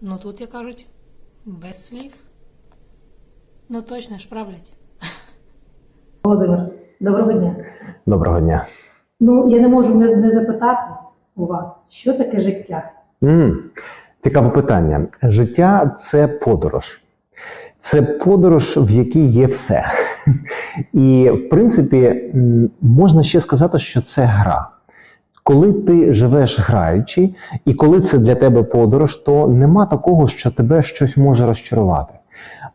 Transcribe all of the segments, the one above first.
Ну тут, як кажуть, без слів. Ну точно ж правлять. Володимир, доброго дня. Доброго дня. Ну, я не можу не, не запитати у вас, що таке життя? м Цікаве питання. Життя це подорож. Це подорож, в якій є все. І, в принципі, можна ще сказати, що це гра. Коли ти живеш граючи, і коли це для тебе подорож, то нема такого, що тебе щось може розчарувати.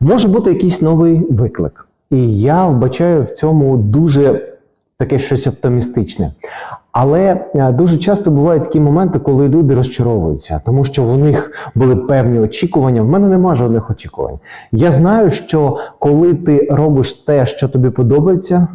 Може бути якийсь новий виклик. І я вбачаю в цьому дуже таке щось оптимістичне. Але е, дуже часто бувають такі моменти, коли люди розчаровуються, тому що в них були певні очікування. В мене немає жодних очікувань. Я знаю, що коли ти робиш те, що тобі подобається,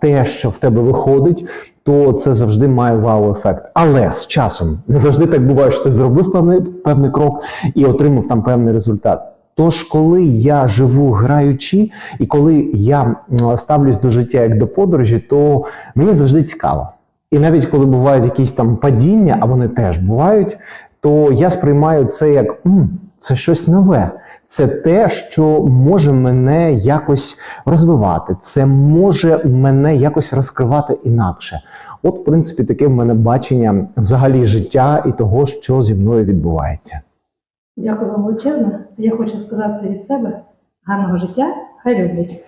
те, що в тебе виходить, то це завжди має вау-ефект. Але з часом не завжди так буває, що ти зробив певний, певний крок і отримав там певний результат. Тож, коли я живу граючи, і коли я ставлюсь до життя як до подорожі, то мені завжди цікаво. І навіть коли бувають якісь там падіння, а вони теж бувають, то я сприймаю це як «М, це щось нове. Це те, що може мене якось розвивати, це може мене якось розкривати інакше. От, в принципі, таке в мене бачення взагалі життя і того, що зі мною відбувається. Дякую вам величезно. Я хочу сказати від себе гарного життя, хай люблять.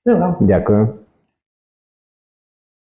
Все вам. Дякую.